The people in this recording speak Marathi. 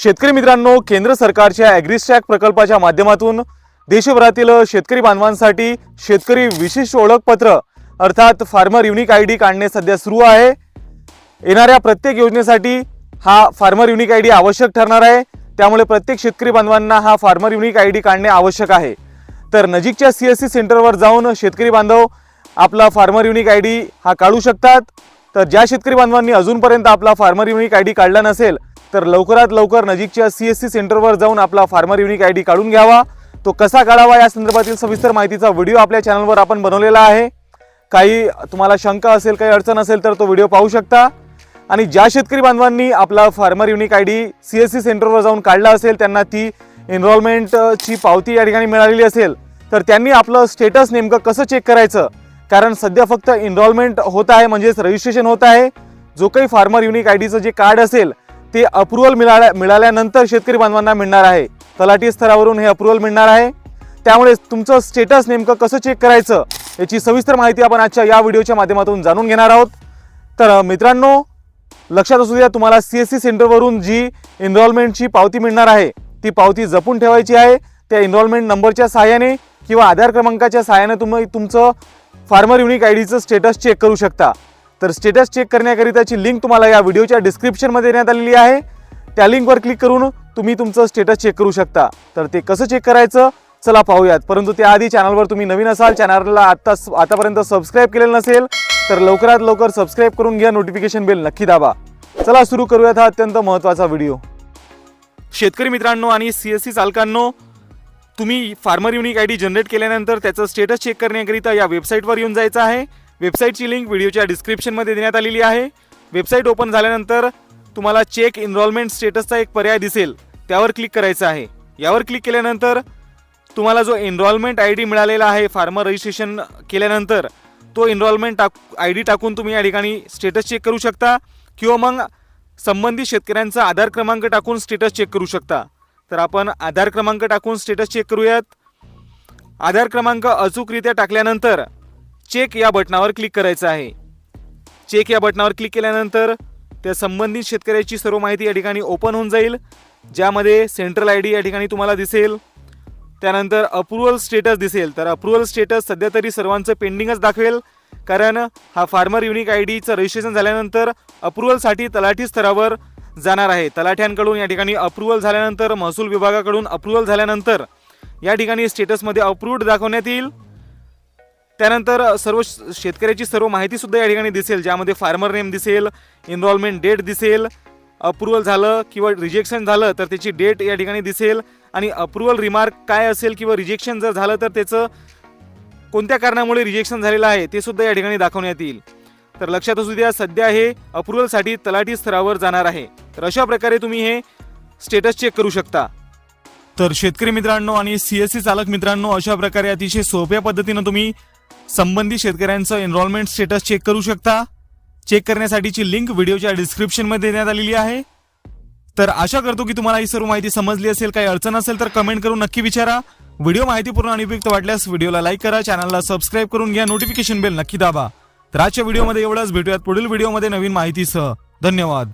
शेतकरी मित्रांनो केंद्र सरकारच्या ॲग्रिस्टॅक प्रकल्पाच्या माध्यमातून देशभरातील शेतकरी बांधवांसाठी शेतकरी विशिष्ट ओळखपत्र अर्थात फार्मर युनिक आय डी काढणे सध्या सुरू आहे. येणाऱ्या प्रत्येक योजनेसाठी हा फार्मर युनिक आय डी आवश्यक ठरणार आहे. त्यामुळे प्रत्येक शेतकरी बांधवांना हा फार्मर युनिक आय डी काढणे आवश्यक आहे. तर नजीकच्या सी एस सी सेंटरवर जाऊन शेतकरी बांधव आपला फार्मर युनिक आय डी हा काढू शकतात. तर ज्या शेतकरी बांधवांनी अजूनपर्यंत आपला फार्मर युनिक आय डी काढला नसेल तर लवकरात लवकर नजीकच्या सी एस सी सेंटरवर जाऊन आपला फार्मर युनिक आय डी काढून घ्यावा. तो कसा काढावा या संदर्भातील सविस्तर माहितीचा व्हिडिओ आपल्या चॅनलवर आपण बनवलेला आहे. काही तुम्हाला शंका असेल काही अडचण असेल तर तो व्हिडिओ पाहू शकता. आणि ज्या शेतकरी बांधवांनी आपला farmer unique I D C S C सेंटरवर जाऊन काढला असेल त्यांना ती एनरोलमेंटची पावती या ठिकाणी मिळालेली असेल तर त्यांनी आपलं स्टेटस नेमकं कसं चेक करायचं? कारण सध्या फक्त एनरोलमेंट होत आहे म्हणजेच रजिस्ट्रेशन होत आहे. जो काही फार्मर युनिक आय डीचं जे कार्ड असेल ते अप्रुव्हल मिळाल्या मिळाल्यानंतर शेतकरी बांधवांना मिळणार आहे. तलाठी स्तरावरून हे अप्रुव्हल मिळणार आहे. त्यामुळे तुमचं स्टेटस नेमकं कसं चेक करायचं याची सविस्तर माहिती आपण आजच्या या व्हिडिओच्या माध्यमातून जाणून घेणार आहोत. तर मित्रांनो लक्षात असू द्या तुम्हाला सी एस सी सेंटरवरून जी एनरॉलमेंटची पावती मिळणार आहे ती पावती जपून ठेवायची आहे. त्या एनरॉलमेंट नंबरच्या सहाय्याने किंवा आधार क्रमांकाच्या सहाय्याने तुम्ही तुमचं फार्मर युनिक आय डीचं स्टेटस चेक करू शकता. तर स्टेटस चेक करण्याकरिताची लिंक तुम्हाला या व्हिडिओच्या डिस्क्रिप्शनमध्ये देण्यात आलेली आहे. त्या लिंकवर क्लिक करून तुम्ही तुमचं स्टेटस चेक करू शकता. तर ते कसं चेक करायचं? चला पाहूयात. परंतु त्याआधी चॅनलवर तुम्ही नवीन असाल चॅनलला आत्ता आतापर्यंत सबस्क्राईब केलेलं नसेल तर लवकरात लवकर सबस्क्राईब करून घ्या नोटिफिकेशन बेल नक्की दाबा. चला सुरू करूयात हा अत्यंत महत्त्वाचा व्हिडिओ शेतकरी मित्रांनो आणि सी एस सी चालकांनो तुम्ही farmer unique I D generate केल्यानंतर त्याचं स्टेटस चेक करण्याकरिता या वेबसाईटवर येऊन जायचं आहे. वेबसाईटची लिंक व्हिडिओच्या डिस्क्रिप्शनमध्ये देण्यात आलेली आहे. वेबसाईट ओपन झाल्यानंतर तुम्हाला चेक इनरॉलमेंट स्टेटसचा एक पर्याय दिसेल. त्यावर क्लिक करायचं आहे. यावर क्लिक केल्यानंतर तुम्हाला जो एनरॉलमेंट आय डी मिळालेला आहे फार्मर रजिस्ट्रेशन केल्यानंतर तो एनरॉलमेंट टाक आय डी टाकून तुम्ही या ठिकाणी स्टेटस चेक करू शकता किंवा मग संबंधित शेतकऱ्यांचा आधार क्रमांक टाकून स्टेटस चेक करू शकता. तर आपण आधार क्रमांक टाकून स्टेटस चेक करूयात. आधार क्रमांक अचूकरित्या टाकल्यानंतर चेक या बटनावर क्लिक करायचं आहे. चेक या बटनावर क्लिक केल्यानंतर त्या संबंधित शेतकऱ्याची सर्व माहिती या ठिकाणी ओपन होऊन जाईल ज्यामध्ये सेंट्रल आय डी या ठिकाणी तुम्हाला दिसेल. त्यानंतर अप्रुव्हल स्टेटस दिसेल. तर अप्रुव्हल स्टेटस सध्या तरी सर्वांचं पेंडिंगच दाखवेल कारण हा फार्मर युनिक आय डीचं रजिस्ट्रेशन झाल्यानंतर अप्रुव्हलसाठी तलाठी स्तरावर जाणार आहे. तलाठ्यांकडून या ठिकाणी अप्रुव्हल झाल्यानंतर महसूल विभागाकडून अप्रुव्हल झाल्यानंतर या ठिकाणी स्टेटसमध्ये अप्रूव्ड दाखवण्यात येईल. त्यानंतर सर्व श- शेतकऱ्याची सर्व माहितीसुद्धा या ठिकाणी दिसेल ज्यामध्ये फार्मर नेम दिसेल एनरोलमेंट डेट दिसेल अप्रुव्हल झालं किंवा रिजेक्शन झालं तर त्याची डेट या ठिकाणी दिसेल आणि अप्रुव्हल रिमार्क काय असेल किंवा रिजेक्शन जर झालं तर त्याचं कोणत्या कारणामुळे रिजेक्शन झालेलं आहे ते सुद्धा या ठिकाणी दाखवण्यात येईल. तर लक्षात असू द्या सध्या हे अप्रुव्हलसाठी तलाठी स्तरावर जाणार आहे. तर अशा प्रकारे तुम्ही हे स्टेटस चेक करू शकता. तर शेतकरी मित्रांनो आणि सी एस सी चालक मित्रांनो अशा प्रकारे अतिशय सोप्या पद्धतीनं तुम्ही संबंधित शेतकऱ्यांचं एनरोलमेंट स्टेटस चेक करू शकता. चेक करण्यासाठीची लिंक व्हिडिओच्या डिस्क्रिप्शनमध्ये देण्यात आलेली आहे. तर आशा करतो की तुम्हाला ही सर्व माहिती समजली असेल काही अडचण असेल तर कमेंट करून नक्की विचारा. व्हिडिओ माहितीपूर्ण आणि उपयुक्त वाटल्यास व्हिडिओला लाईक करा चॅनलला सबस्क्राईब करून घ्या नोटिफिकेशन बेल नक्की दाबा. तर आजच्या व्हिडिओमध्ये एवढंच. भेटूयात पुढील व्हिडिओमध्ये नवीन माहितीसह. धन्यवाद.